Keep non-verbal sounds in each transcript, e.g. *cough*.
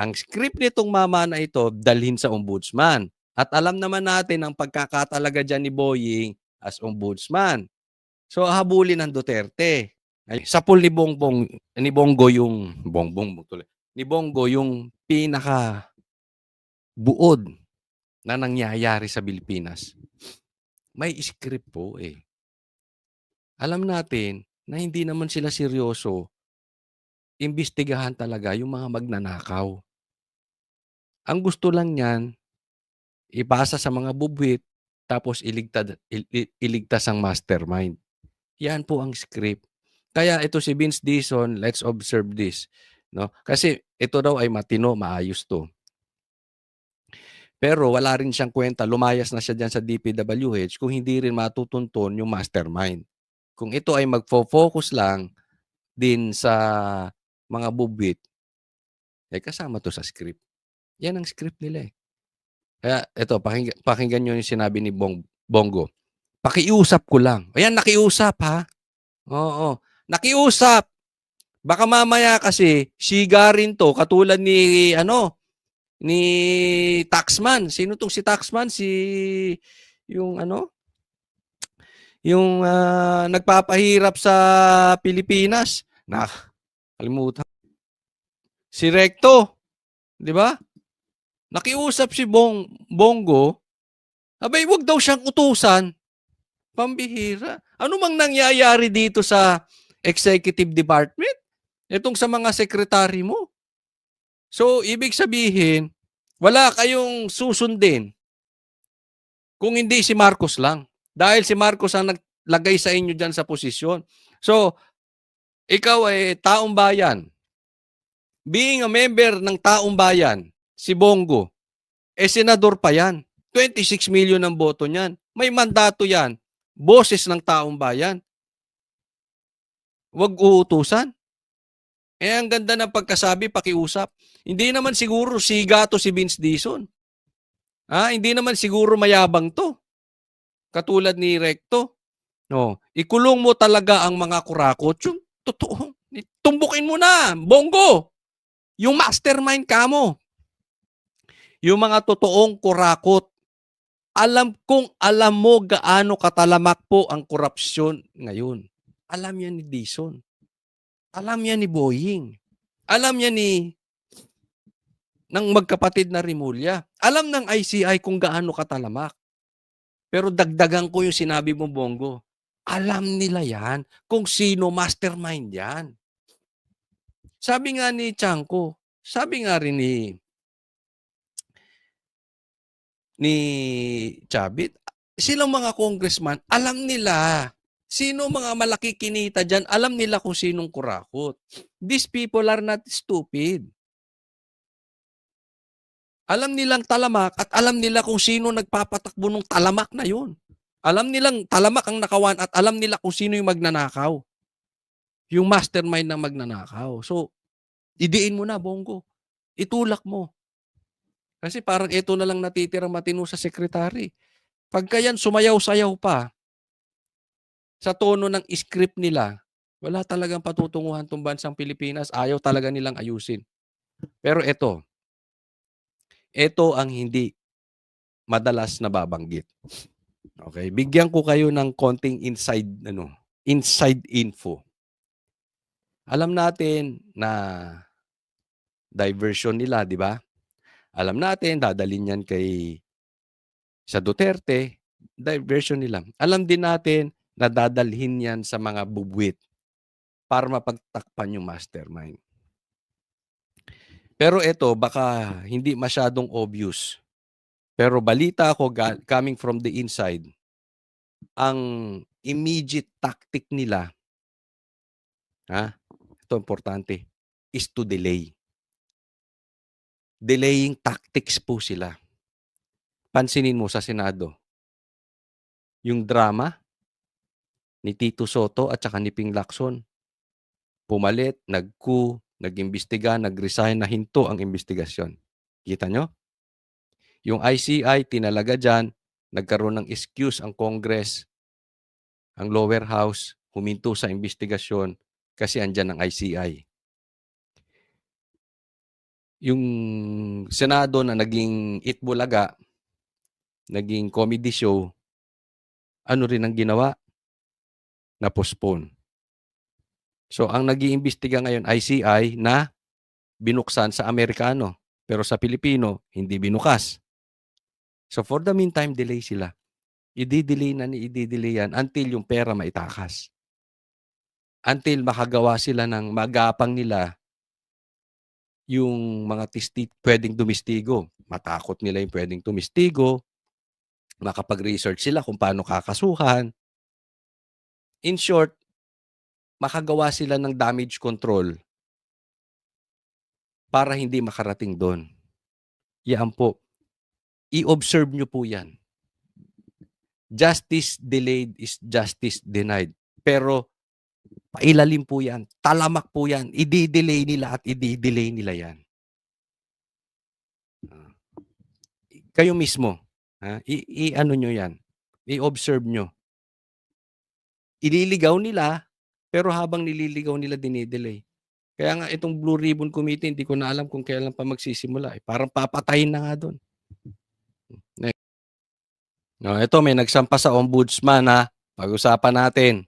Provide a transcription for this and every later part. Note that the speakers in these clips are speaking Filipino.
Ang script nitong mama na ito, dalhin sa ombudsman. At alam naman natin ang pagkakatalaga dyan ni Boying as ombudsman. So, habulin ng Duterte. Ay, sapul ni Bongbong, ni Bongo yung, Bongbong, tuloy, ni Bongo yung pinaka buod na nangyayari sa Pilipinas. May script po eh. Alam natin na hindi naman sila seryoso imbestigahan talaga yung mga magnanakaw. Ang gusto lang niyan, ipasa sa mga bubwit, tapos iligtas, iligtas ang mastermind. Yan po ang script. Kaya ito si Vince Dison, let's observe this. No? Kasi ito daw ay matino, maayos to. Pero wala rin siyang kwenta, lumayas na siya dyan sa DPWH kung hindi rin matutunton yung mastermind. Kung ito ay magfo-focus lang din sa mga bubwit, eh kasama to sa script. Yan ang script nila eh. Kaya ito, pakinggan, pakinggan nyo yung sinabi ni Bong, Bongo. Pakiusap ko lang. Ayan, nakiusap ha. Oo, nakiusap. Baka mamaya kasi siga rin to katulad ni ano ni Taxman. Sino tong si Taxman? Si yung ano? Yung uh, nagpapahirap sa Pilipinas. Nah, Kalimutan. Si Recto, 'di ba? Nakiusap si Bong Bongo, abay wag daw siyang utusan. Pambihira. Ano mang nangyayari dito sa executive department? Itong sa mga sekretary mo. So, ibig sabihin, wala kayong susundin kung hindi si Marcos lang. Dahil si Marcos ang naglagay sa inyo dyan sa posisyon. So, ikaw ay taong bayan. Being a member ng taong bayan, si Bongo, eh senador pa yan. 26 million ang boto niyan. May mandato yan. Boses ng taong bayan. Huwag uutusan. Eh, ang ganda ng pagkasabi, pakiusap. Hindi naman siguro siga to si Vince Dison. Ah, hindi naman siguro mayabang to. Katulad ni Recto. No, ikulong mo talaga ang mga kurakot. Yung Totoo. Tumbukin mo na, bongo. Yung mastermind ka mo. Yung mga totoong kurakot. Alam kong alam mo gaano katalamak po ang korupsyon ngayon. Alam yan ni Dison. Alam yan ni Boying. Alam yan ni ng magkapatid na Rimulya. Alam ng ICI kung gaano katalamak. Pero dagdagan ko yung sinabi mo, Bongo. Alam nila yan kung sino mastermind yan. Sabi nga ni Chanko, sabi nga rin ni ni Chabit, silang mga congressman, alam nila sino mga malaki kinita dyan, alam nila kung sinong kurakot. These people are not stupid. Alam nilang talamak at alam nila kung sino nagpapatakbo ng talamak na yun. Alam nilang talamak ang nakawan at alam nila kung sino yung magnanakaw. Yung mastermind ng magnanakaw. So, idiin mo na, Bongo. Itulak mo. Kasi parang ito na lang natitira matino sa sekretary. Pagka yan sumayaw-sayaw pa sa tono ng script nila, wala talagang patutunguhan tong bansang Pilipinas. Ayaw talaga nilang ayusin. Pero ito, ito ang hindi madalas nababanggit. Okay, bigyan ko kayo ng konting inside ano, inside info. Alam natin na diversion nila, di ba? Alam natin dadalhin yan kay sa Duterte, diversion nila. Alam din natin na dadalhin yan sa mga bubwit para mapagtakpan yung mastermind. Pero ito, baka hindi masyadong obvious. Pero balita ako coming from the inside, ang immediate tactic nila, ha, ito importante, is to delay. Delaying tactics po sila. Pansinin mo sa Senado, yung drama ni Tito Soto at saka ni Ping Lacson, pumalit, nag-coup, nag-imbestiga, nag-resign na hinto ang investigasyon. Kita nyo? Yung ICI, tinalaga dyan, nagkaroon ng excuse ang Congress, ang lower house, huminto sa investigasyon kasi andyan ang ICI. Yung Senado na naging Itbulaga, naging comedy show, ano rin ang ginawa? Na-postpone. So, ang nag-iimbestiga ngayon, ICI, na binuksan sa Amerikano. Pero sa Pilipino, hindi binukas. So, for the meantime, delay sila. I-delay na ni i-delay yan until yung pera maitakas. Until makagawa sila ng magapang nila yung mga tisti pwedeng tumistigo. Matakot nila yung pwedeng tumistigo. Makapag-research sila kung paano kakasuhan. In short, makagawa sila ng damage control para hindi makarating doon. Yan po. I-observe nyo po yan. Justice delayed is justice denied. Pero pailalim po yan. Talamak po yan. I-delay nila at i-delay nila yan. Ah. Kayo mismo, ha? I-ano nyo yan. I-observe nyo. Ililigaw nila, pero habang nililigaw nila, dinidelay. Kaya nga itong Blue Ribbon Committee, hindi ko na alam kung kailan pa magsisimula. Eh. Parang papatayin na nga doon. No, ito may nagsampa sa ombudsman ha. Pag-usapan natin.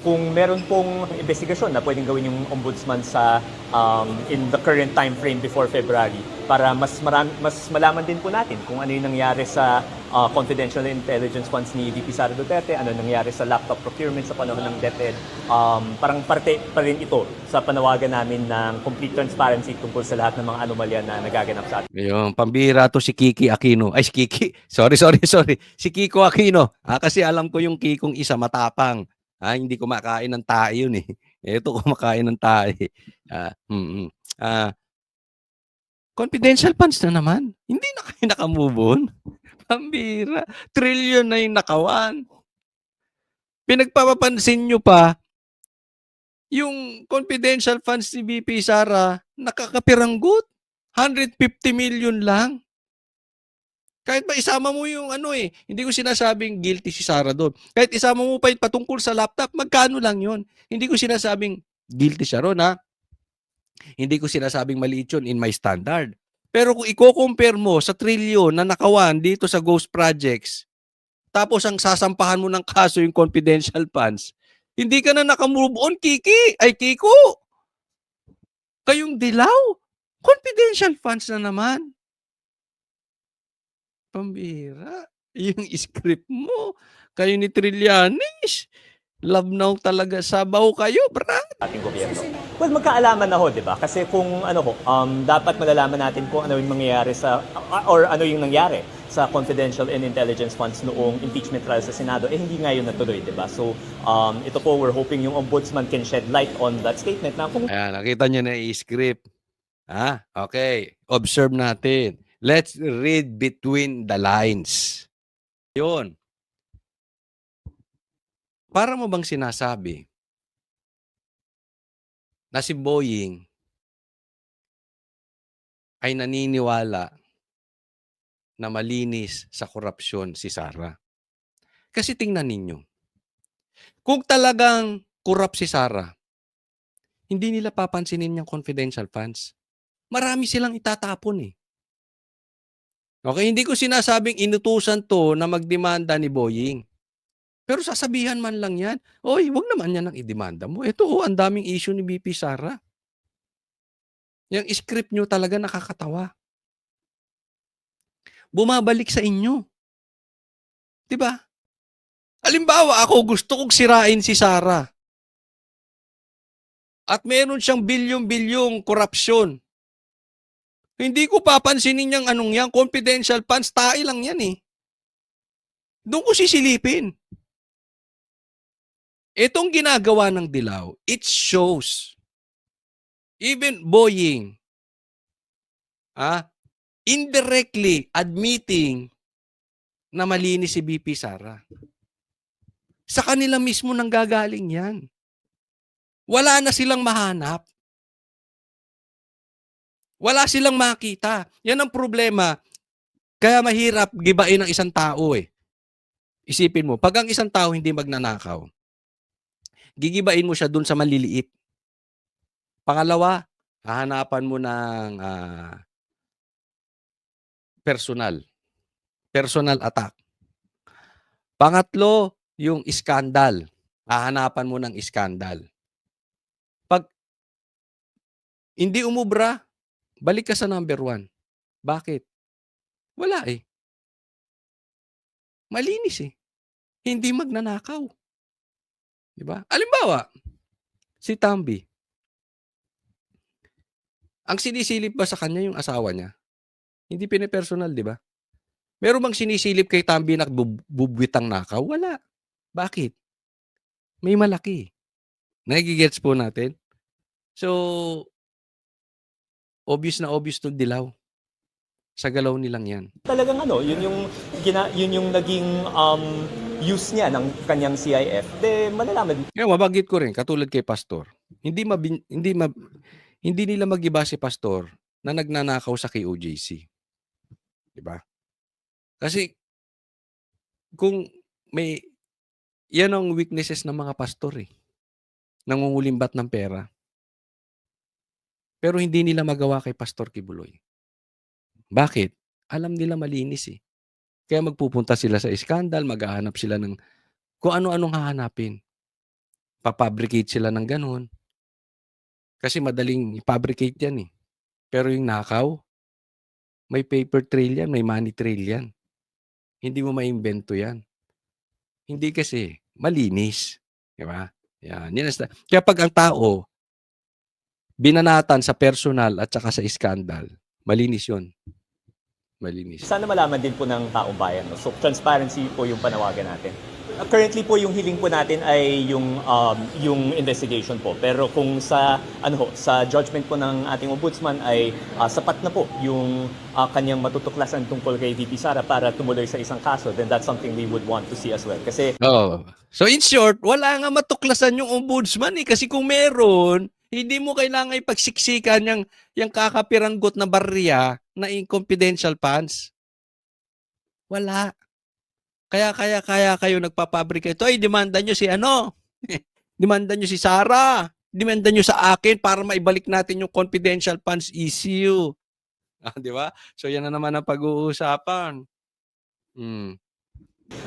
Kung meron pong investigasyon na pwedeng gawin yung ombudsman sa um, in the current time frame before February para mas marami, mas malaman din po natin kung ano yung nangyari sa uh, confidential intelligence funds ni VP Sara Duterte, ano nangyari sa laptop procurement sa panahon ng DepEd. Um, parang parte pa rin ito sa panawagan namin ng complete transparency tungkol sa lahat ng mga anomalya na nagaganap sa atin. Yung pambira to si Kiki Aquino. Ay, si Kiki. Sorry, sorry, sorry. Si Kiko Aquino. Ah, kasi alam ko yung Kikong isa matapang. Ah, hindi kumakain ng tae yun eh. *laughs* Ito *laughs* kumakain ng tae. Ah, mm, mm. ah, confidential funds na naman. Hindi na kayo nakamove on. *laughs* Pambira. Trillion na yung nakawan. Pinagpapapansin nyo pa, yung confidential funds ni BP Sara, nakakapiranggot. 150 million lang. Kahit ba isama mo yung ano eh, hindi ko sinasabing guilty si Sara doon. Kahit isama mo pa yung patungkol sa laptop, magkano lang yun? Hindi ko sinasabing guilty siya ron ha. Hindi ko sinasabing maliit yun in my standard. Pero kung i-compare mo sa trillion na nakawan dito sa ghost projects, tapos ang sasampahan mo ng kaso yung confidential funds, hindi ka na nakamove on, Kiki. Ay, Kiko. Kayong dilaw. Confidential funds na naman. Pambira. Yung *laughs* script mo. Kayo ni Trillanes. Love now talaga. Sabaw kayo, brad. ating gobyerno. Well, magkaalaman na ho, di ba? Kasi kung ano ho, um, dapat malalaman natin kung ano yung mangyayari sa, or ano yung nangyari sa confidential and intelligence funds noong impeachment trial sa Senado, eh hindi ngayon natuloy, di ba? So, um, ito po, we're hoping yung ombudsman can shed light on that statement na kung Ayan, nakita nyo na yung script. Ha? Okay. Observe natin. Let's read between the lines. Yun. Para mo bang sinasabi na si Boying ay naniniwala na malinis sa korupsyon si Sara? Kasi tingnan ninyo. Kung talagang korap si Sara, hindi nila papansinin yung confidential funds. Marami silang itatapon eh. Okay, hindi ko sinasabing inutusan to na magdemanda ni Boying. Pero sasabihan man lang yan, oy, wag naman yan ang idemanda mo. Ito, oh, ang daming issue ni BP Sara. Yung script nyo talaga nakakatawa. Bumabalik sa inyo. 'Di ba? Halimbawa, ako gusto kong sirain si Sara. At meron siyang bilyong-bilyong korupsyon. Hindi ko papansinin niyang anong yan. Confidential funds, tae lang yan eh. Doon ko sisilipin. Itong ginagawa ng Dilaw, it shows. Even Boying, ah, indirectly admitting na malinis si BP Sara. Sa kanila mismo nang gagaling yan. Wala na silang mahanap. Wala silang makita. Yan ang problema. Kaya mahirap gibain ng isang tao eh. Isipin mo, pag ang isang tao hindi magnanakaw, gigibain mo siya dun sa maliliit. Pangalawa, hahanapan mo ng, ah personal. Personal attack. Pangatlo, yung iskandal. Hahanapan mo ng iskandal. 'Pag hindi umubra, balik ka sa number 1. Bakit? Wala, eh. Malinis, eh. Hindi magnanakaw. 'Di ba? Halimbawa, si Tamby. Ang sinisilip ba sa kanya yung asawa niya? Hindi pine-personal, 'di ba? Meron bang sinisilip kay Tamby na bub bubwitang nakaw? Wala. Bakit? May malaki. Nage-gets po natin? So obvious na obvious 'tong dilaw. Sa galaw nilang 'yan. Talagang ano, yun yung gina, yun yung naging um, use niya ng kanyang CIF. De malalaman Ngayon mabanggit ko rin katulad kay pastor. Hindi mabin hindi mab hindi nila mag-iba si pastor na nagnanakaw sa KOJC. 'Di ba? Kasi kung may 'yan ang weaknesses ng mga pastor, eh. Nangungulimbat ng pera. Pero hindi nila magawa kay Pastor Kibuloy. Bakit? Alam nila malinis, eh. Kaya magpupunta sila sa iskandal, maghahanap sila ng kung ano-anong hahanapin. Pa-fabricate sila ng gano'n. Kasi madaling i-fabricate 'yan, eh. Pero yung nakaw, may paper trail 'yan, may money trail 'yan. Hindi mo maimbento 'yan. Hindi kasi malinis, 'di ba? 'Yan, 'yan kaya 'pag ang tao binanatan sa personal at saka sa iskandal, malinis 'yun. Malinis. Sana malaman din po ng taong bayan. No? So, transparency po yung panawagan natin. Uh, currently po yung hiling po natin ay yung um, yung investigation po. Pero kung sa ano ho, sa judgment po ng ating ombudsman ay uh, sapat na po yung uh, kanyang matutuklasan tungkol kay VP Sara para tumuloy sa isang kaso, then that's something we would want to see as well. Kasi Oo. So in short, wala nga matuklasan yung ombudsman eh kasi kung meron, hindi mo kailangan ipagsiksikan yung yung kakapiranggot na barya na confidential funds. Wala. Kaya kaya kaya kayo nagpapabricate. Ay, demanda nyo si ano? *laughs* demanda nyo si Sara. Demanda nyo sa akin para maibalik natin yung confidential funds issue. *laughs* Ah, di ba? So yan na naman ang pag-uusapan. Hmm.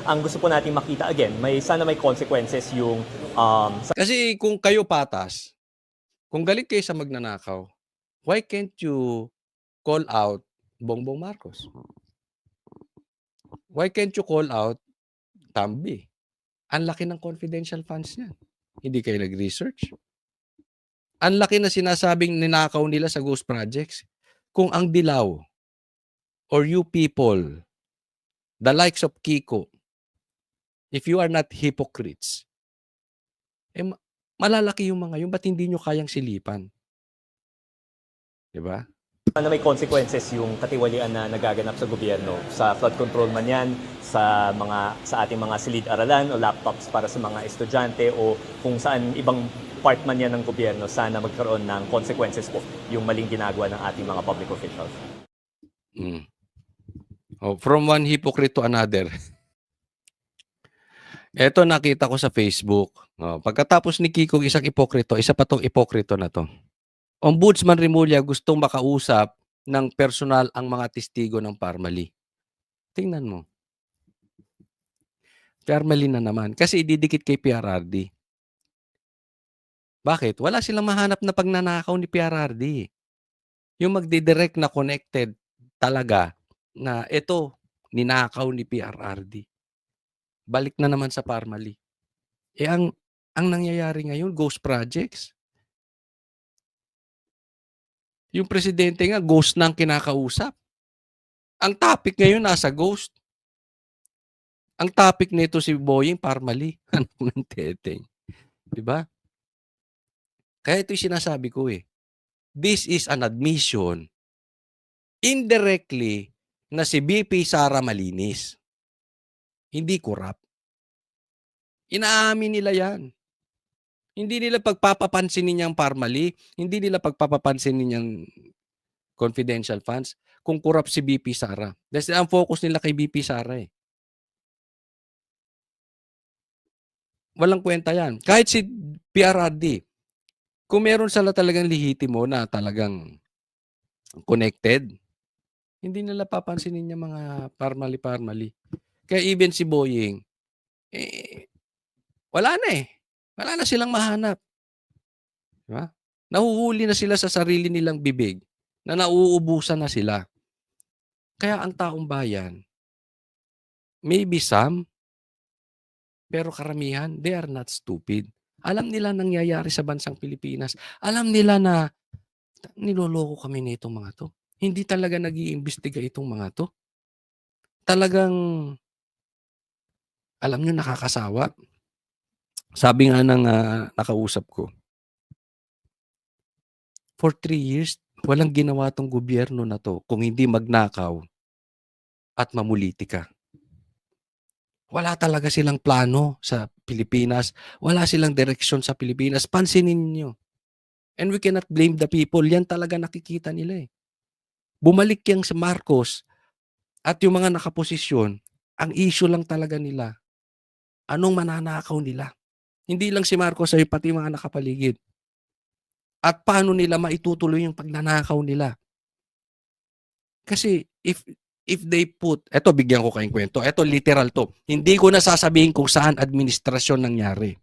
ang gusto po natin makita again, may sana may consequences yung um, sa Kasi kung kayo patas, kung galit kayo sa magnanakaw, why can't you call out Bongbong Marcos? Why can't you call out Tambi? Ang laki ng confidential funds niyan. Hindi kayo nag-research. Ang laki na sinasabing ninakaw nila sa ghost projects. Kung ang dilaw or you people, the likes of Kiko, if you are not hypocrites, eh, malalaki yung mga yun, ba't hindi nyo kayang silipan? Di ba? sana may consequences yung katiwalian na nagaganap sa gobyerno sa flood control man yan, sa mga sa ating mga silid-aralan o laptops para sa mga estudyante o kung saan ibang part man yan ng gobyerno, sana magkaroon ng consequences po yung maling ginagawa ng ating mga public officials. Mm. Oh, from one hypocrite to another. *laughs* Eto nakita ko sa Facebook. Oh, pagkatapos ni Kiko isang ipokrito, isa pa tong ipokrito na to. Ombudsman Rimulya gustong makausap ng personal ang mga testigo ng Parmali. Tingnan mo. Parmali na naman. Kasi ididikit kay PRRD. Bakit? Wala silang mahanap na pagnanakaw ni PRRD. Yung magdidirect na connected talaga na ito, ninakaw ni PRRD. Balik na naman sa Parmali. Eh ang, ang nangyayari ngayon, ghost projects. Yung presidente nga, ghost na kinakausap. Ang topic ngayon nasa ghost. Ang topic nito si Boying Parmali. *laughs* Anak ng teteng. Di ba? Kaya ito yung sinasabi ko eh. This is an admission indirectly na si BP Sara malinis. Hindi kurap. Inaamin nila yan. Hindi nila pagpapapansinin niyang Parmali, hindi nila pagpapapansinin niyang confidential funds kung kurap si BP Sara. Dahil ang focus nila kay BP Sara eh. Walang kwenta yan. Kahit si PRRD, Kung meron sila talagang lehitimo na talagang connected, hindi nila papansinin yung mga parmali-parmali. Kaya even si Boying, eh, wala na eh. Wala na silang mahanap. Di ba? Nahuhuli na sila sa sarili nilang bibig na nauubusan na sila. Kaya ang taong bayan, maybe some, pero karamihan, they are not stupid. Alam nila nangyayari sa bansang Pilipinas. Alam nila na niloloko kami nitong mga to. Hindi talaga nag iimbestiga itong mga to. Talagang, alam nyo, nakakasawa. Sabi nga ng ah, nakausap ko, for three years, walang ginawa tong gobyerno na to kung hindi magnakaw at mamulitika. Wala talaga silang plano sa Pilipinas. Wala silang direksyon sa Pilipinas. Pansinin niyo. And we cannot blame the people. Yan talaga nakikita nila eh. Bumalik yang sa Marcos at yung mga nakaposisyon, ang issue lang talaga nila. Anong mananakaw nila? Hindi lang si Marcos ay pati mga nakapaligid. At paano nila maitutuloy yung pagnanakaw nila? Kasi if if they put, eto bigyan ko kayong kwento, eto literal to. Hindi ko na sasabihin kung saan administrasyon nangyari.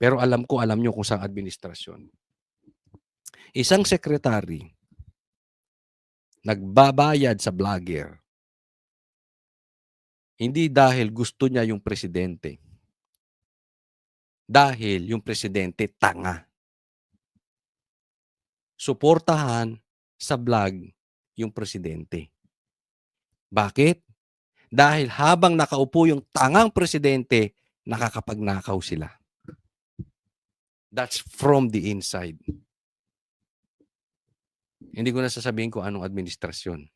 Pero alam ko, alam nyo kung saan administrasyon. Isang sekretary, nagbabayad sa vlogger, hindi dahil gusto niya yung presidente. Dahil yung presidente tanga. Suportahan sa vlog yung presidente. Bakit? Dahil habang nakaupo yung tangang presidente, nakakapagnakaw sila. That's from the inside. Hindi ko na sasabihin kung anong administrasyon.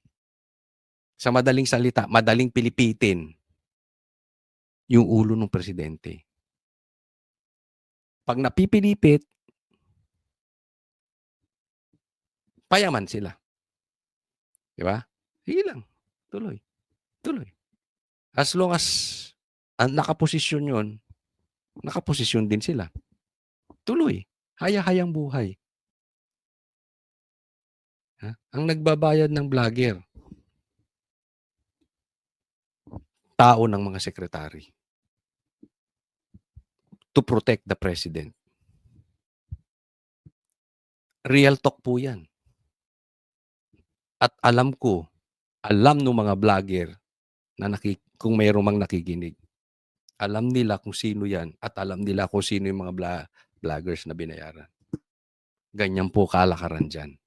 Sa madaling salita, madaling pilipitin yung ulo ng presidente. Pag napipilipit, payaman sila. Di ba? Sige lang. Tuloy. Tuloy. As long as ang nakaposisyon yun, nakaposisyon din sila. Tuloy. Haya-hayang buhay. Ha? Ang nagbabayad ng vlogger, tao ng mga sekretary to protect the president. Real talk po yan. At alam ko, alam ng mga vlogger na naki, kung mayroong mang nakikinig, alam nila kung sino yan at alam nila kung sino yung mga vloggers na binayaran. Ganyan po kalakaran dyan.